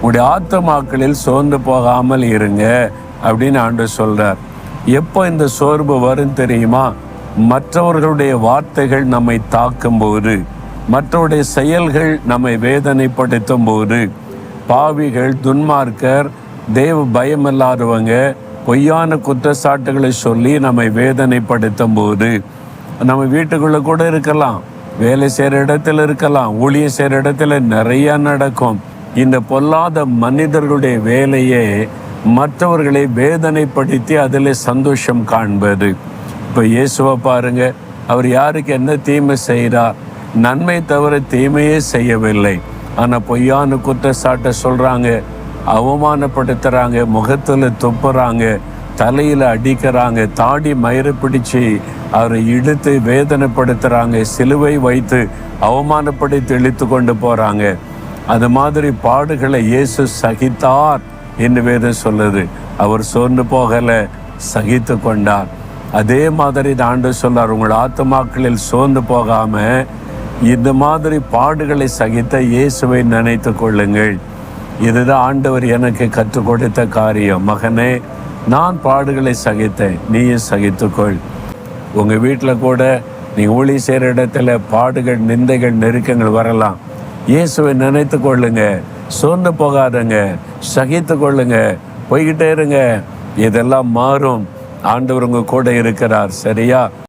உங்களுடைய ஆத்தமாக்களில் சோர்ந்து போகாமல் இருங்க அப்படின்னு ஆண்டு சொல்றார். எப்போ இந்த சோர்வு வரும் தெரியுமா? மற்றவர்களுடைய வார்த்தைகள் நம்மை தாக்கும் போது மற்றவருடைய செயல்கள் நம்மை வேதனைப்படுத்தும் போது பாவிகள் துன்மார்க்கர் தேவ பயமில்லாதவங்க பொய்யான குற்றச்சாட்டுகளை சொல்லி நம்மை வேதனைப்படுத்தும் போது நம்ம வீட்டுக்குள்ளே கூட இருக்கலாம் வேலை செய்கிற இடத்துல இருக்கலாம் ஊழியம் செய்கிற இடத்துல நிறையா நடக்கும். இந்த பொல்லாத மனிதர்களுடைய வேலையே மற்றவர்களை வேதனைப்படுத்தி அதில் சந்தோஷம் காண்பது. இப்போ இயேசுவை பாருங்க அவர் யாருக்கு என்ன தீமை செய்கிறார் நன்மை தவிர தீமையே செய்யவில்லை. ஆனால் பொய்யான குற்றச்சாட்டை சொல்கிறாங்க அவமானப்படுத்துகிறாங்க முகத்தில் துப்புறாங்க தலையில் அடிக்கிறாங்க தாடி மயிறு பிடிச்சி அவரை இழுத்து வேதனைப்படுத்துகிறாங்க சிலுவை வைத்து அவமானப்படுத்தி இழுத்து கொண்டு போகிறாங்க அது மாதிரி பாடுகளை இயேசு சகித்தார் என்று வேதம் சொல்லுது. அவர் சோர்ந்து போகலை சகித்து கொண்டார். அதே மாதிரி ஆண்டு சொல்றார் உங்கள் ஆத்மாக்களில் சோர்ந்து போகாம இந்த மாதிரி பாடுகளை சகித்த இயேசுவை நினைத்து கொள்ளுங்கள். இதுதான் ஆண்டவர் எனக்கு கற்றுக் கொடுத்த காரியம். மகனே நான் பாடுகளை சகித்தேன் நீயும் சகித்துக்கொள் உங்கள் வீட்டில் கூட நீ ஊழி செய்கிற இடத்துல பாடுகள் நிந்தைகள் நெருக்கங்கள் வரலாம். இயேசுவை நினைத்து கொள்ளுங்க. சோர்ந்து போகாதங்க. சகித்து கொள்ளுங்க. போய்கிட்டே இருங்க. இதெல்லாம் மாறும். ஆண்டவர் உங்கள் கூட இருக்கிறார். சரியா?